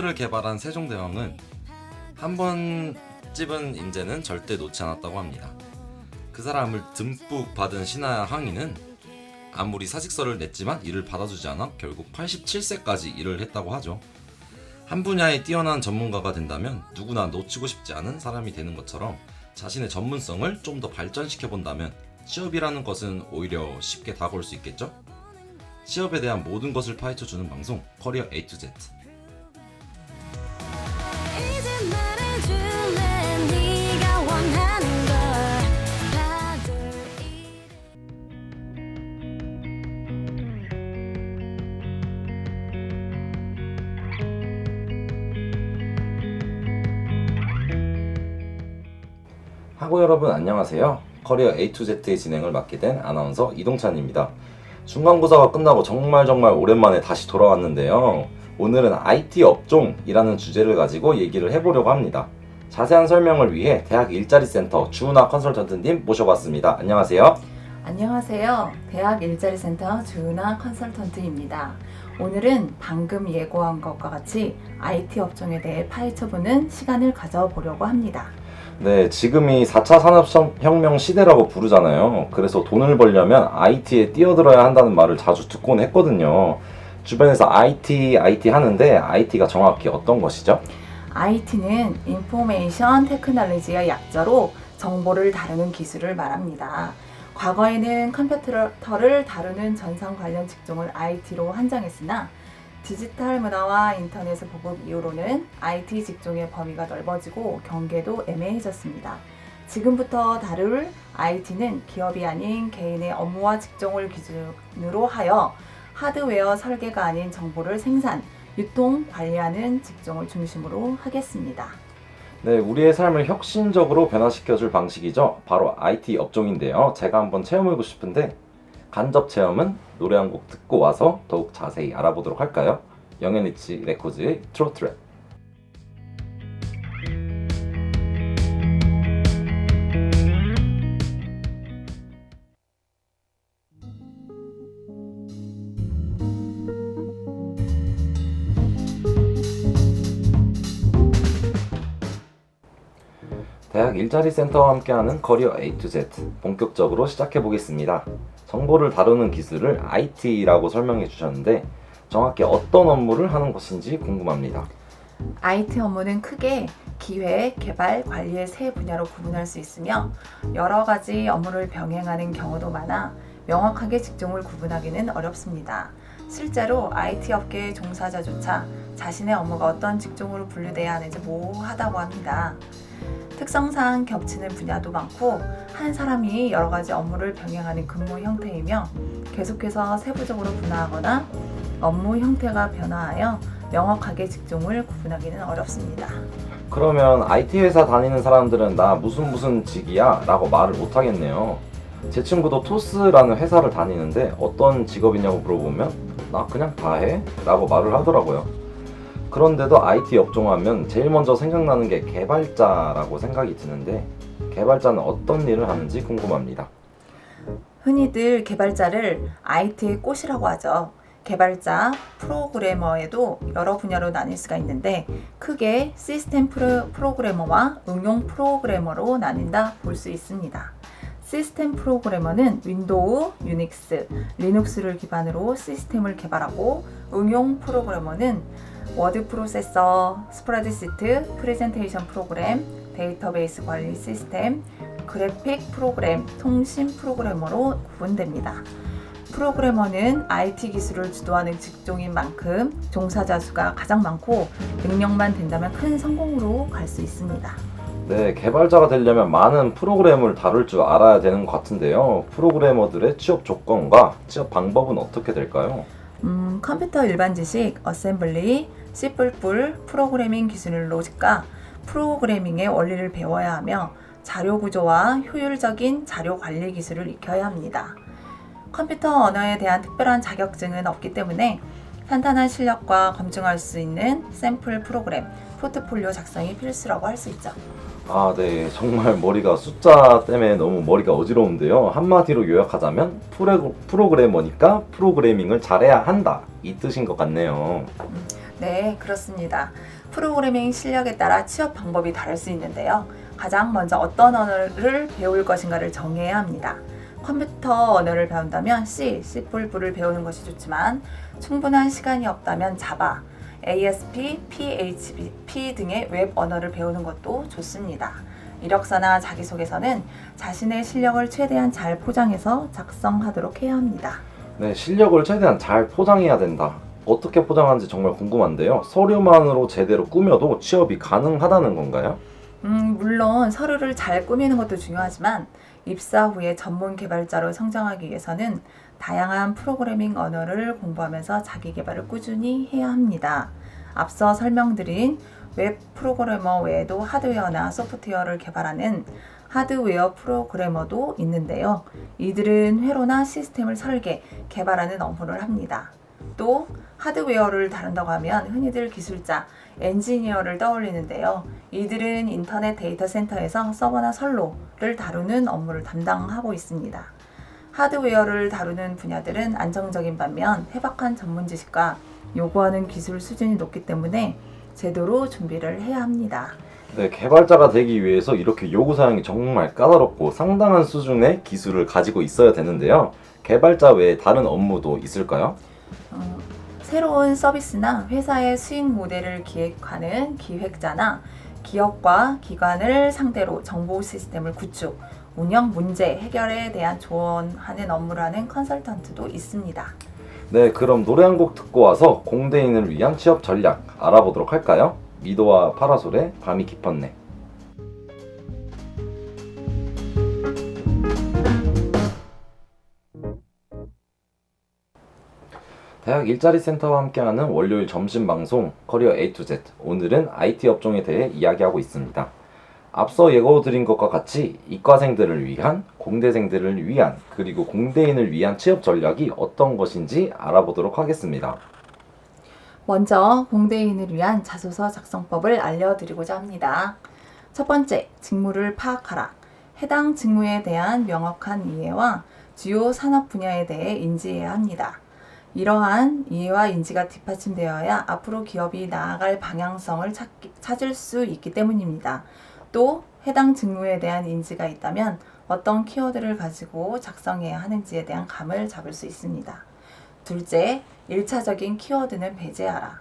한글을 개발한 세종대왕은 한 번 찝은 인재는 절대 놓지 않았다고 합니다. 그 사람을 듬뿍 받은 신하 항이는 아무리 사직서를 냈지만 이를 받아주지 않아 결국 87세까지 일을 했다고 하죠. 한 분야에 뛰어난 전문가가 된다면 누구나 놓치고 싶지 않은 사람이 되는 것처럼 자신의 전문성을 좀 더 발전시켜 본다면 취업이라는 것은 오히려 쉽게 다가올 수 있겠죠? 취업에 대한 모든 것을 파헤쳐 주는 방송 커리어 A to Z. 하고 여러분 안녕하세요. 커리어 A to Z의 진행을 맡게 된 아나운서 이동찬입니다. 중간고사가 끝나고 정말 정말 오랜만에 다시 돌아왔는데요. 오늘은 IT 업종이라는 주제를 가지고 얘기를 해보려고 합니다. 자세한 설명을 위해 대학 일자리 센터 주은아 컨설턴트님 모셔봤습니다. 안녕하세요. 안녕하세요. 대학 일자리 센터 주은아 컨설턴트입니다. 오늘은 방금 예고한 것과 같이 IT 업종에 대해 파헤쳐보는 시간을 가져보려고 합니다. 네, 지금이 4차 산업혁명 시대라고 부르잖아요. 그래서 돈을 벌려면 IT에 뛰어들어야 한다는 말을 자주 듣곤 했거든요. 주변에서 IT, IT 하는데 IT가 정확히 어떤 것이죠? IT는 인포메이션 테크놀로지의 약자로 정보를 다루는 기술을 말합니다. 과거에는 컴퓨터를 다루는 전산 관련 직종을 IT로 한정했으나 디지털 문화와 인터넷의 보급 이후로는 IT 직종의 범위가 넓어지고 경계도 애매해졌습니다. 지금부터 다룰 IT는 기업이 아닌 개인의 업무와 직종을 기준으로 하여 하드웨어 설계가 아닌 정보를 생산, 유통, 관리하는 직종을 중심으로 하겠습니다. 네, 우리의 삶을 혁신적으로 변화시켜줄 방식이죠. 바로 IT 업종인데요. 제가 한번 체험해보고 싶은데 간접 체험은 노래 한 곡 듣고 와서 더욱 자세히 알아보도록 할까요? 영앤리치 레코즈의 트로트랩 대학 일자리 센터와 함께하는 커리어 A to Z 본격적으로 시작해 보겠습니다. 정보를 다루는 기술을 IT라고 설명해 주셨는데 정확히 어떤 업무를 하는 것인지 궁금합니다. IT 업무는 크게 기획, 개발, 관리의 세 분야로 구분할 수 있으며 여러 가지 업무를 병행하는 경우도 많아 명확하게 직종을 구분하기는 어렵습니다. 실제로 IT 업계의 종사자조차 자신의 업무가 어떤 직종으로 분류돼야 하는지 모호하다고 합니다. 특성상 겹치는 분야도 많고 한 사람이 여러 가지 업무를 병행하는 근무 형태이며 계속해서 세부적으로 분화하거나 업무 형태가 변화하여 명확하게 직종을 구분하기는 어렵습니다. 그러면 IT 회사 다니는 사람들은 나 무슨 무슨 직이야 라고 말을 못 하겠네요. 제 친구도 토스라는 회사를 다니는데 어떤 직업이냐고 물어보면 나 그냥 다 해? 라고 말을 하더라고요. 그런데도 IT 업종하면 제일 먼저 생각나는 게 개발자라고 생각이 드는데 개발자는 어떤 일을 하는지 궁금합니다. 흔히들 개발자를 IT의 꽃이라고 하죠. 개발자, 프로그래머에도 여러 분야로 나뉠 수가 있는데 크게 시스템 프로, 프로그래머와 응용 프로그래머로 나뉜다 볼 수 있습니다. 시스템 프로그래머는 윈도우, 유닉스, 리눅스를 기반으로 시스템을 개발하고 응용 프로그래머는 워드 프로세서, 스프레드 시트, 프레젠테이션 프로그램, 데이터베이스 관리 시스템, 그래픽 프로그램, 통신 프로그래머로 구분됩니다. 프로그래머는 IT 기술을 주도하는 직종인 만큼 종사자 수가 가장 많고 능력만 된다면 큰 성공으로 갈 수 있습니다. 네, 개발자가 되려면 많은 프로그램을 다룰 줄 알아야 되는 것 같은데요. 프로그래머들의 취업 조건과 취업 방법은 어떻게 될까요? 음, 컴퓨터 일반 지식, 어셈블리, C++, 프로그래밍 기술 로직과 프로그래밍의 원리를 배워야 하며 자료 구조와 효율적인 자료 관리 기술을 익혀야 합니다. 컴퓨터 언어에 대한 특별한 자격증은 없기 때문에 탄탄한 실력과 검증할 수 있는 샘플 프로그램, 포트폴리오 작성이 필수라고 할 수 있죠. 아, 네. 정말 머리가 숫자 때문에 너무 머리가 어지러운데요. 한마디로 요약하자면 프로, 프로그래머니까 프로그래밍을 잘해야 한다. 이 뜻인 것 같네요. 네, 그렇습니다. 프로그래밍 실력에 따라 취업 방법이 다를 수 있는데요. 가장 먼저 어떤 언어를 배울 것인가를 정해야 합니다. 컴퓨터 언어를 배운다면 C, C++을 배우는 것이 좋지만 충분한 시간이 없다면 자바, ASP, PHP 등의 웹 언어를 배우는 것도 좋습니다. 이력서나 자기소개서는 자신의 실력을 최대한 잘 포장해서 작성하도록 해야 합니다. 네, 실력을 최대한 잘 포장해야 된다. 어떻게 포장하는지 정말 궁금한데요. 서류만으로 제대로 꾸며도 취업이 가능하다는 건가요? 음, 물론 서류를 잘 꾸미는 것도 중요하지만 입사 후에 전문 개발자로 성장하기 위해서는 다양한 프로그래밍 언어를 공부하면서 자기 개발을 꾸준히 해야 합니다. 앞서 설명드린 웹 프로그래머 외에도 하드웨어나 소프트웨어를 개발하는 하드웨어 프로그래머도 있는데요. 이들은 회로나 시스템을 설계, 개발하는 업무를 합니다. 또 하드웨어를 다룬다고 하면 흔히들 기술자, 엔지니어를 떠올리는데요. 이들은 인터넷 데이터 센터에서 서버나 선로를 다루는 업무를 담당하고 있습니다. 하드웨어를 다루는 분야들은 안정적인 반면 해박한 전문 지식과 요구하는 기술 수준이 높기 때문에 제대로 준비를 해야 합니다. 네, 개발자가 되기 위해서 이렇게 요구 사항이 정말 까다롭고 상당한 수준의 기술을 가지고 있어야 되는데요. 개발자 외에 다른 업무도 있을까요? 어, 새로운 서비스나 회사의 수익 모델을 기획하는 기획자나 기업과 기관을 상대로 정보 시스템을 구축, 운영 문제 해결에 대한 조언하는 업무를 하는 컨설턴트도 있습니다. 네, 그럼 노래 한 곡 듣고 와서 공대인을 위한 취업 전략 알아보도록 할까요? 미도와 파라솔의 밤이 깊었네. 대학 일자리 센터와 함께하는 월요일 점심 방송 커리어 A to Z. 오늘은 IT 업종에 대해 이야기하고 있습니다. 앞서 예고드린 것과 같이 이과생들을 위한, 공대생들을 위한, 그리고 공대인을 위한 취업 전략이 어떤 것인지 알아보도록 하겠습니다. 먼저 공대인을 위한 자소서 작성법을 알려드리고자 합니다. 첫 번째, 직무를 파악하라. 해당 직무에 대한 명확한 이해와 주요 산업 분야에 대해 인지해야 합니다. 이러한 이해와 인지가 뒷받침되어야 앞으로 기업이 나아갈 방향성을 찾기- 찾을 수 있기 때문입니다. 또 해당 직무에 대한 인지가 있다면 어떤 키워드를 가지고 작성해야 하는지에 대한 감을 잡을 수 있습니다. 둘째, 1차적인 키워드는 배제하라.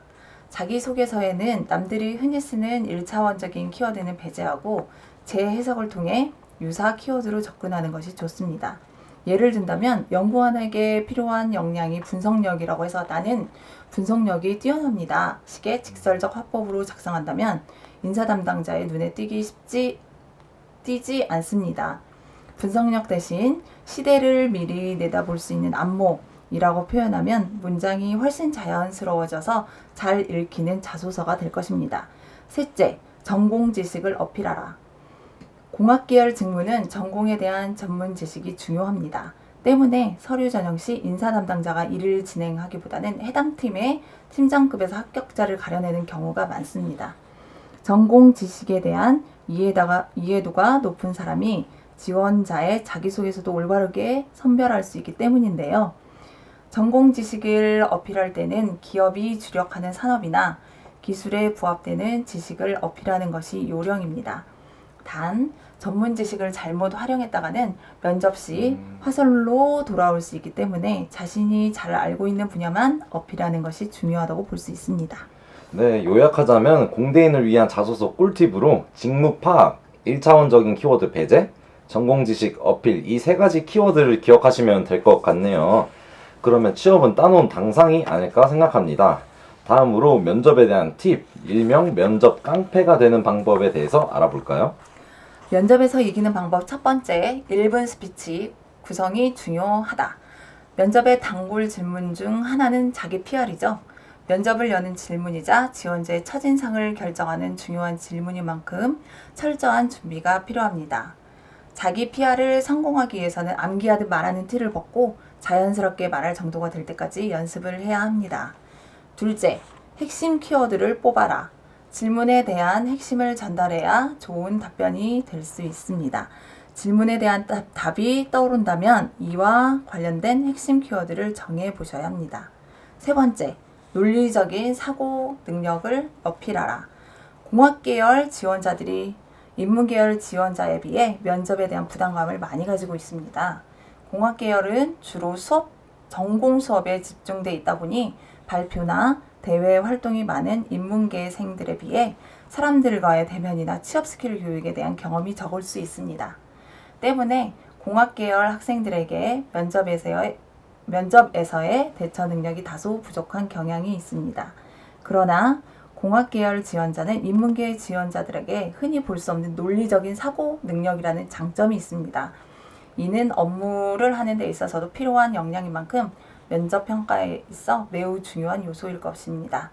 자기소개서에는 남들이 흔히 쓰는 1차원적인 키워드는 배제하고 재해석을 통해 유사 키워드로 접근하는 것이 좋습니다. 예를 든다면 연구원에게 필요한 역량이 분석력이라고 해서 나는 분석력이 뛰어납니다. 식의 직설적 화법으로 작성한다면 인사 담당자의 눈에 띄기 쉽지 띄지 않습니다. 분석력 대신 시대를 미리 내다볼 수 있는 안목이라고 표현하면 문장이 훨씬 자연스러워져서 잘 읽히는 자소서가 될 것입니다. 셋째, 전공 지식을 어필하라. 공학계열 직무는 전공에 대한 전문 지식이 중요합니다. 때문에 서류 전형 시 인사 담당자가 일을 진행하기보다는 해당 팀의 팀장급에서 합격자를 가려내는 경우가 많습니다. 전공 지식에 대한 이해다가, 이해도가 높은 사람이 지원자의 자기소개서도 올바르게 선별할 수 있기 때문인데요. 전공 지식을 어필할 때는 기업이 주력하는 산업이나 기술에 부합되는 지식을 어필하는 것이 요령입니다. 단, 전문 지식을 잘못 활용했다가는 면접 시 화살로 돌아올 수 있기 때문에 자신이 잘 알고 있는 분야만 어필하는 것이 중요하다고 볼 수 있습니다. 네, 요약하자면 공대인을 위한 자소서 꿀팁으로 직무 파악, 1차원적인 키워드 배제, 전공 지식 어필 이 세 가지 키워드를 기억하시면 될 것 같네요. 그러면 취업은 따놓은 당상이 아닐까 생각합니다. 다음으로 면접에 대한 팁, 일명 면접 깡패가 되는 방법에 대해서 알아볼까요? 면접에서 이기는 방법 첫 번째, 1분 스피치 구성이 중요하다. 면접의 단골 질문 중 하나는 자기 PR이죠. 면접을 여는 질문이자 지원자의 첫인상을 결정하는 중요한 질문인 만큼 철저한 준비가 필요합니다. 자기 PR을 성공하기 위해서는 암기하듯 말하는 티를 벗고 자연스럽게 말할 정도가 될 때까지 연습을 해야 합니다. 둘째, 핵심 키워드를 뽑아라. 질문에 대한 핵심을 전달해야 좋은 답변이 될 수 있습니다. 질문에 대한 답- 답이 떠오른다면 이와 관련된 핵심 키워드를 정해 보셔야 합니다. 세 번째, 논리적인 사고 능력을 어필하라. 공학계열 지원자들이 인문계열 지원자에 비해 면접에 대한 부담감을 많이 가지고 있습니다. 공학계열은 주로 수업, 전공 수업에 집중돼 있다 보니 발표나 대외 활동이 많은 인문계생들에 비해 사람들과의 대면이나 취업 스킬 교육에 대한 경험이 적을 수 있습니다. 때문에 공학 계열 학생들에게 면접에서의, 면접에서의 대처 능력이 다소 부족한 경향이 있습니다. 그러나 공학 계열 지원자는 인문계 지원자들에게 흔히 볼 수 없는 논리적인 사고 능력이라는 장점이 있습니다. 이는 업무를 하는 데 있어서도 필요한 역량인 만큼 면접 평가에 있어 매우 중요한 요소일 것입니다.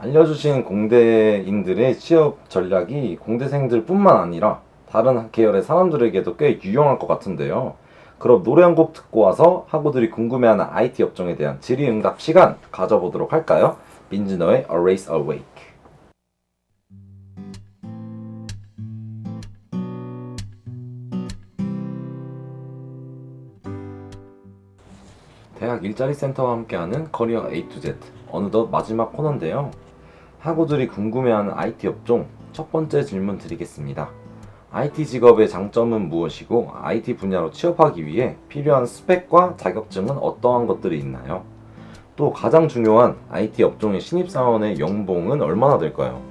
알려주신 공대인들의 취업 전략이 공대생들뿐만 아니라 다른 계열의 사람들에게도 꽤 유용할 것 같은데요. 그럼 노래 한 곡 듣고 와서 학우들이 궁금해하는 IT 업종에 대한 질의응답 시간 가져보도록 할까요? 민준호의 A Race Awake. 대학 일자리 센터와 함께하는 커리어 A to Z 어느덧 마지막 코너인데요. 학우들이 궁금해하는 IT 업종 첫 번째 질문 드리겠습니다. IT 직업의 장점은 무엇이고 IT 분야로 취업하기 위해 필요한 스펙과 자격증은 어떠한 것들이 있나요? 또 가장 중요한 IT 업종의 신입사원의 연봉은 얼마나 될까요?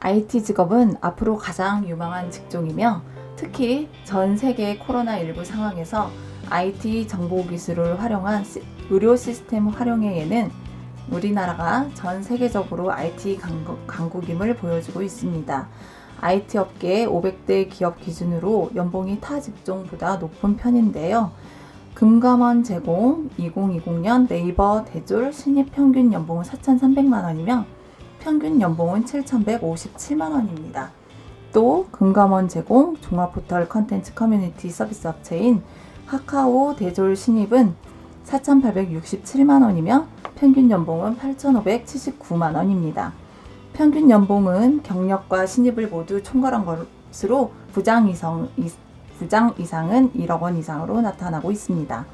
IT 직업은 앞으로 가장 유망한 직종이며 특히 전 세계 코로나19 상황에서 IT 정보 기술을 활용한 시- 의료 시스템 활용에는 우리나라가 전 세계적으로 IT 강국, 강국 임을 보여주고 있습니다. IT 업계의 500대 기업 기준으로 연봉이 타 직종보다 높은 편인데요. 금감원 제공 2020년 네이버 대졸 신입 평균 연봉은 4,300만 원이며 평균 연봉은 7,157만 원입니다. 또 금감원 제공 종합 포털 컨텐츠 커뮤니티 서비스 업체인 카카오 대졸 신입은 4,867만 원이며 평균 연봉은 8,579만 원입니다. 평균 연봉은 경력과 신입을 모두 총괄한 것으로 부장 이상, 이- 부장 이상은 1억 원 이상으로 나타나고 있습니다.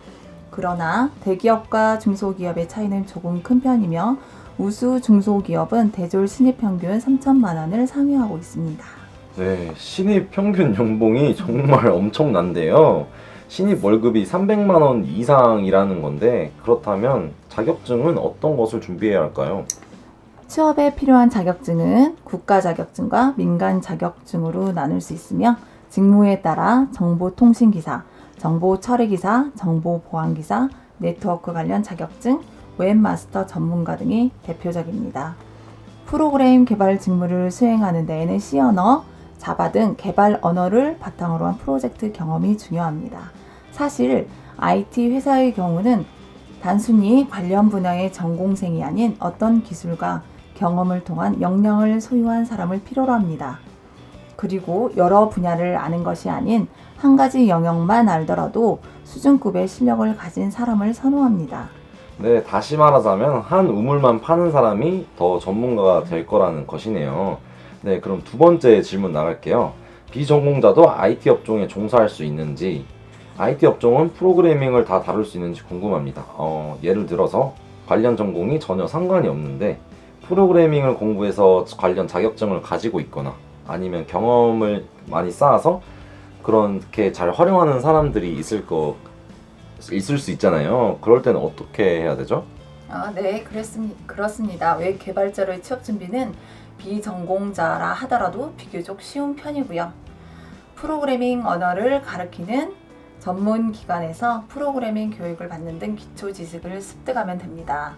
그러나 대기업과 중소기업의 차이는 조금 큰 편이며 우수 중소기업은 대졸 신입 평균 3천만 원을 상회하고 있습니다. 네, 신입 평균 연봉이 정말 엄청난데요. 신입 월급이 300만 원 이상이라는 건데 그렇다면 자격증은 어떤 것을 준비해야 할까요? 취업에 필요한 자격증은 국가 자격증과 민간 자격증으로 나눌 수 있으며 직무에 따라 정보통신기사, 정보처리기사, 정보보안기사, 네트워크 관련 자격증, 웹마스터 전문가 등이 대표적입니다. 프로그램 개발 직무를 수행하는 데에는 C 언어, 자바 등 개발 언어를 바탕으로 한 프로젝트 경험이 중요합니다. 사실 IT 회사의 경우는 단순히 관련 분야의 전공생이 아닌 어떤 기술과 경험을 통한 역량을 소유한 사람을 필요로 합니다. 그리고 여러 분야를 아는 것이 아닌 한 가지 영역만 알더라도 수준급의 실력을 가진 사람을 선호합니다. 네, 다시 말하자면 한 우물만 파는 사람이 더 전문가가 될 거라는 것이네요. 네, 그럼 두 번째 질문 나갈게요. 비전공자도 IT 업종에 종사할 수 있는지, IT 업종은 프로그래밍을 다 다룰 수 있는지 궁금합니다. 어, 예를 들어서 관련 전공이 전혀 상관이 없는데 프로그래밍을 공부해서 관련 자격증을 가지고 있거나 아니면 경험을 많이 쌓아서 그렇게 잘 활용하는 사람들이 있을 거 있을 수 있잖아요. 그럴 때는 어떻게 해야 되죠? 아, 네, 그렇습니다. 웹 개발자로의 취업 준비는 비전공자라 하더라도 비교적 쉬운 편이고요. 프로그래밍 언어를 가르치는 전문 기관에서 프로그래밍 교육을 받는 등 기초 지식을 습득하면 됩니다.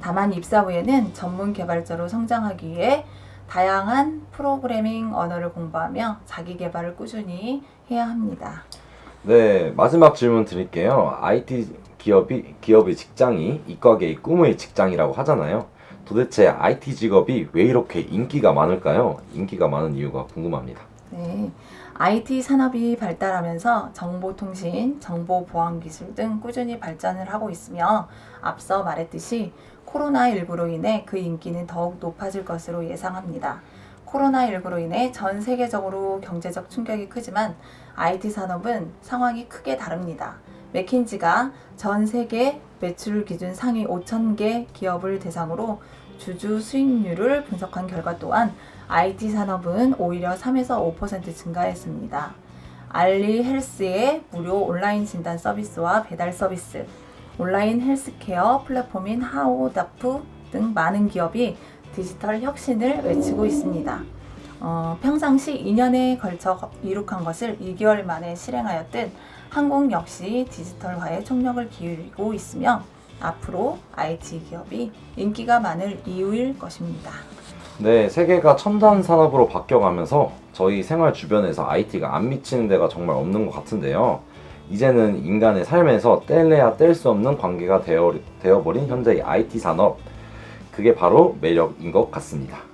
다만 입사 후에는 전문 개발자로 성장하기 위해 다양한 프로그래밍 언어를 공부하며 자기 개발을 꾸준히 해야 합니다. 네, 마지막 질문 드릴게요. IT 기업이 기업의 직장이 이과계의 꿈의 직장이라고 하잖아요. 도대체 IT 직업이 왜 이렇게 인기가 많을까요? 인기가 많은 이유가 궁금합니다. 네. IT 산업이 발달하면서 정보통신, 정보보안 기술 등 꾸준히 발전을 하고 있으며 앞서 말했듯이 코로나19로 인해 그 인기는 더욱 높아질 것으로 예상합니다. 코로나19로 인해 전 세계적으로 경제적 충격이 크지만 IT 산업은 상황이 크게 다릅니다. 맥킨지가 전 세계 매출 기준 상위 5,000개 기업을 대상으로 주주 수익률을 분석한 결과 또한 IT 산업은 오히려 3에서 5% 증가했습니다. 알리 헬스의 무료 온라인 진단 서비스와 배달 서비스, 온라인 헬스케어 플랫폼인 하오다프 등 많은 기업이 디지털 혁신을 외치고 있습니다. 어, 평상시 2년에 걸쳐 이룩한 것을 2개월 만에 실행하였듯 한국 역시 디지털화에 총력을 기울이고 있으며 앞으로 IT 기업이 인기가 많을 이유일 것입니다. 네, 세계가 첨단 산업으로 바뀌어가면서 저희 생활 주변에서 IT가 안 미치는 데가 정말 없는 것 같은데요. 이제는 인간의 삶에서 뗄래야 뗄 수 없는 관계가 되어, 되어버린 현재의 IT 산업. 그게 바로 매력인 것 같습니다.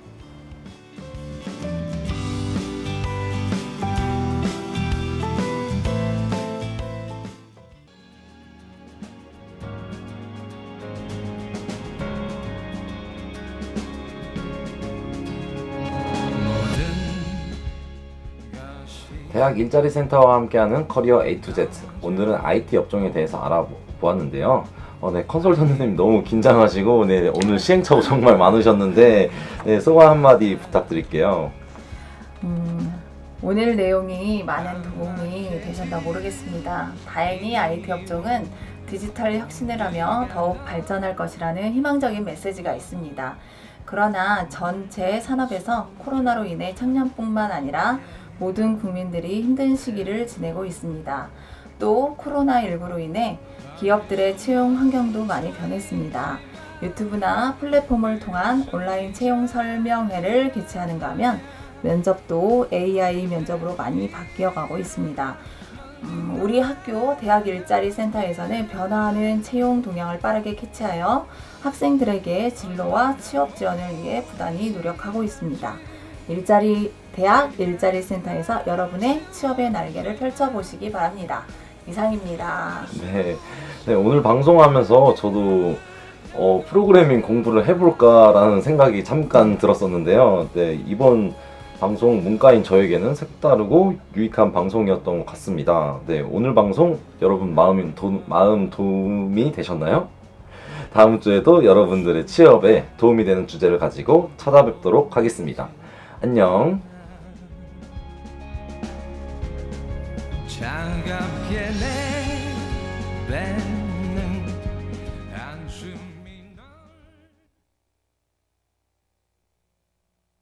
대학 일자리 센터와 함께하는 커리어 A to Z. 오늘은 IT 업종에 대해서 알아보았는데요. 어, 네, 컨설턴트님 너무 긴장하시고, 네, 오늘 시행착오 정말 많으셨는데, 네, 소감 한마디 부탁드릴게요. 음, 오늘 내용이 많은 도움이 되셨나 모르겠습니다. 다행히 IT 업종은 디지털 혁신을 하며 더욱 발전할 것이라는 희망적인 메시지가 있습니다. 그러나 전체 산업에서 코로나로 인해 청년뿐만 아니라 모든 국민들이 힘든 시기를 지내고 있습니다. 또 코로나19로 인해 기업들의 채용 환경도 많이 변했습니다. 유튜브나 플랫폼을 통한 온라인 채용 설명회를 개최하는가 하면 면접도 AI 면접으로 많이 바뀌어 가고 있습니다. 음, 우리 학교 대학 일자리 센터에서는 변화하는 채용 동향을 빠르게 캐치하여 학생들에게 진로와 취업 지원을 위해 부단히 노력하고 있습니다. 일자리 대학 일자리 센터에서 여러분의 취업의 날개를 펼쳐보시기 바랍니다. 이상입니다. 네, 네 오늘 방송하면서 저도 어, 프로그래밍 공부를 해볼까라는 생각이 잠깐 들었었는데요. 네, 이번 방송 문과인 저에게는 색다르고 유익한 방송이었던 것 같습니다. 네, 오늘 방송 여러분 마음, 도, 마음 도움이 되셨나요? 다음 주에도 여러분들의 취업에 도움이 되는 주제를 가지고 찾아뵙도록 하겠습니다. 안녕.